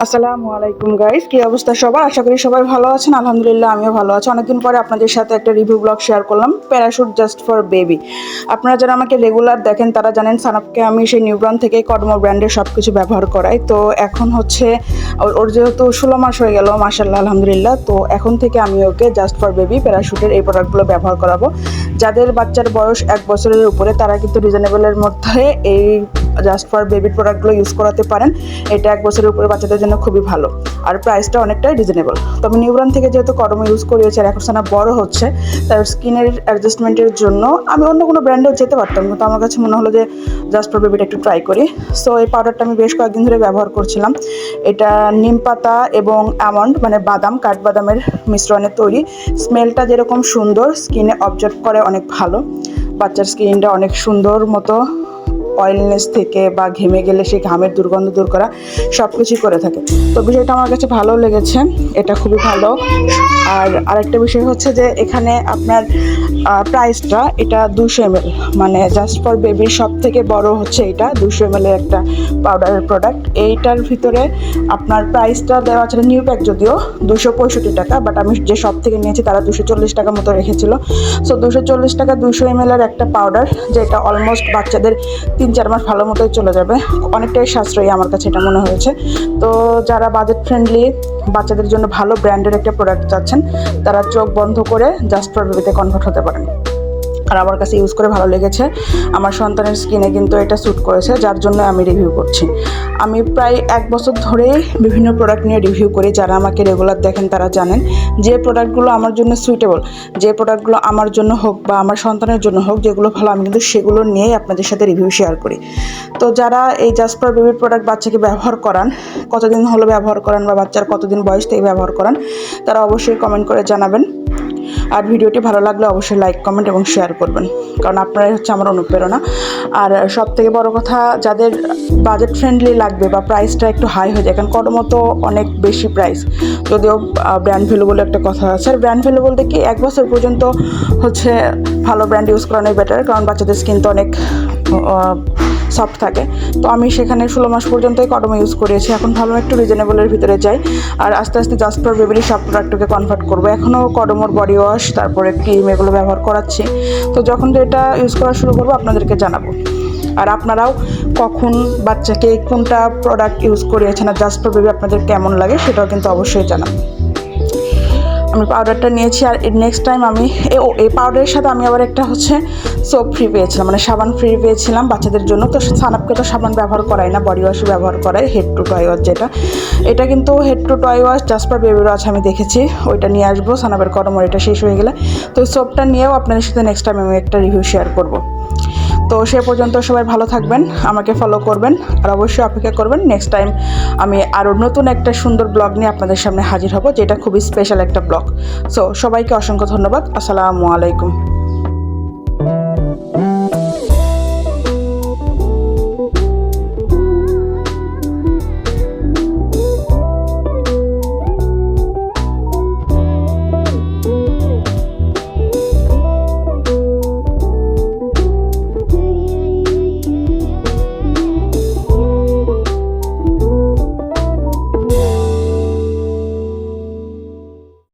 আসসালামু আলাইকুম গাইস কি অবস্থা সবার? আশা করি সবাই ভালো আছেন। আলহামদুলিল্লাহ, আমিও ভালো আছি। অনেকদিন পরে আপনাদের সাথে একটা রিভিউ ব্লগ শেয়ার করলাম প্যারাশুট জাস্ট ফর বেবি আপনারা যারা আমাকে রেগুলার দেখেন, তারা জানেন সানাপকে আমি সেই নিউব্রান থেকে কডমো ব্র্যান্ডের সব কিছু ব্যবহার করাই। তো এখন হচ্ছে, ওর- ওর যেহেতু ষোলো মাস হয়ে গেল মাসাল্লাহ আলহামদুলিল্লাহ। তো এখন থেকে আমি ওকে জাস্ট ফর বেবি প্যারাশুটের এই প্রোডাক্টগুলো ব্যবহার করাবো। যাদের বাচ্চার বয়স এক বছরের উপরে, তারা কিন্তু রিজনেবলের মধ্যে এই জাস্ট ফর বেবির প্রোডাক্টগুলো ইউজ করাতে পারেন, এটা এক বছরের উপরে বাচ্চাদের জন্য খুবই ভালো। আর প্রাইসটা অনেকটাই রিজনেবল তো আমি নিউব্রান থেকে যেহেতু কডমো ইউজ করিয়েছি আর এখন সানা বড় হচ্ছে, তার স্কিনের অ্যাডজাস্টমেন্টের জন্য আমি অন্য কোনো ব্র্যান্ডেও যেতে পারতাম, কিন্তু আমার কাছে মনে হলো যে জাস্ট ফর বেবিটা একটু ট্রাই করি। সো এই পাউডারটা আমি বেশ কয়েকদিন ধরে ব্যবহার করছিলাম। এটা নিম পাতা এবং আমন্ড মানে বাদাম, কাঠবাদামের মিশ্রণে তৈরি। স্মেলটা যেরকম সুন্দর স্কিনে অবজার্ভ করে অনেক ভালো। বাচ্চার স্কিনটা অনেক সুন্দর মতো অয়েলনেস থেকে বা ঘেমে গেলে সেই ঘামের দুর্গন্ধ দূর করা সব কিছুই করে থাকে। তো বিষয়টা আমার কাছে ভালো লেগেছে, এটা খুবই ভালো। আর আরেকটা বিষয় হচ্ছে যে এখানে আপনার প্রাইসটা এটা দুশো এম মানে জাস্ট ফর বেবির সব থেকে বড় হচ্ছে এটা দুশো এম একটা পাউডারের প্রোডাক্ট এইটার ভিতরে আপনার প্রাইসটা দেওয়া আছে নিউ প্যাক যদিও দুশো পঁয়ষট্টি টাকা বাট আমি যে সব থেকে নিয়েছি তারা দুশো চল্লিশ টাকা মতো রেখেছিল। সো দুশো চল্লিশ টাকা দুশো এম একটা পাউডার যেটা অলমোস্ট বাচ্চাদের তিন চার মাস ভালো মতোই চলে যাবে। অনেকটাই সাশ্রয়ী আমার কাছে এটা মনে হয়েছে। তো যারা বাজেট ফ্রেন্ডলি বাচ্চাদের জন্য ভালো ব্র্যান্ডের একটা প্রোডাক্ট চাচ্ছেন, তারা চোখ বন্ধ করে জাস্ট ফর কনভার্ট হতে পারেন। আর আমার কাছে ইউজ করে ভালো লেগেছে। আমার সন্তানের স্কিনে কিন্তু এটা স্যুট করেছে, যার জন্য আমি রিভিউ করছি। আমি প্রায় এক বছর ধরেই বিভিন্ন প্রোডাক্ট নিয়ে রিভিউ করি, যারা আমাকে রেগুলার দেখেন তারা জানেন। যে প্রোডাক্টগুলো আমার জন্য সুইটেবল যে প্রোডাক্টগুলো আমার জন্য হোক বা আমার সন্তানের জন্য হোক, যেগুলো ভালো, আমি কিন্তু সেগুলো নিয়েই আপনাদের সাথে রিভিউ শেয়ার করি। তো যারা এই জাসপার বেবির প্রোডাক্ট বাচ্চাকে ব্যবহার করান, কতদিন হলো ব্যবহার করান বা বাচ্চার কতদিন বয়স থেকে ব্যবহার করান, তারা অবশ্যই কমেন্ট করে জানাবেন। আর ভিডিওটি ভালো লাগলে অবশ্যই লাইক কমেন্ট এবং শেয়ার করবেন। কারণ আপনারাই হচ্ছে আমার অনুপ্রেরণা। আর সব থেকে বড় কথা, যাদের বাজেট ফ্রেন্ডলি লাগবে বা প্রাইসটা একটু হাই হয়ে যায়, কারণ কটমো তো অনেক বেশি প্রাইস যদিও ব্র্যান্ড ভ্যালু বলে একটা কথা আছে। আর ব্র্যান্ড ভ্যালু বলতে কি এক বছর পর্যন্ত হচ্ছে ভালো ব্র্যান্ড ইউজ করানোই বেটার কারণ বাচ্চাদের স্কিন তো অনেক সফট থাকে। তো আমি সেখানে ষোলো মাস পর্যন্তই কটমো ইউজ করেছি। এখন ভালো একটু রিজনেবলের ভিতরে যাই। আর আস্তে আস্তে জাস্ট ফর বেবিলি সব প্রোডাক্টকে কনভার্ট করব। এখনও কডমোর বডি ওয়াশ তারপরে ক্রিম এগুলো ব্যবহার করাচ্ছি। তো যখন এটা ইউজ করা শুরু করব, আপনাদেরকে জানাব। আর আপনারাও কখন বাচ্চাকে কোনটা প্রোডাক্ট ইউজ করিয়েছেন আর জাস্ট বেবি আপনাদের কেমন লাগে, সেটাও কিন্তু অবশ্যই জানাব। আমি পাউডারটা নিয়েছি আর নেক্সট টাইম আমি ও, এই পাউডারের সাথে আমি আবার একটা হচ্ছে সোপ ফ্রি পেয়েছিলাম মানে সাবান ফ্রি পেয়েছিলাম বাচ্চাদের জন্য। তো সানাপকে তো সাবান ব্যবহার করাই না বডি ওয়াশও ব্যবহার করাই হেড টু টয় ওয়াশ যেটা। এটা কিন্তু head to toe wash just for বেবির ওয়াশ আমি দেখেছি, ওইটা নিয়ে আসব, সানাপের কর্মর এটা শেষ হয়ে গেলে। তো সোপটা নিয়েও আপনাদের সাথে নেক্সট টাইম আমি একটা রিভিউ শেয়ার করব। তো সে পর্যন্ত সবাই ভালো থাকবেন, আমাকে ফলো করবেন আর অবশ্যই অপেক্ষা করবেন। নেক্সট টাইম আমি আরও নতুন একটা সুন্দর ব্লগ নিয়ে আপনাদের সামনে হাজির হব, যেটা খুবই স্পেশাল একটা ব্লগ সো সবাইকে অসংখ্য ধন্যবাদ। আসসালামু আলাইকুম।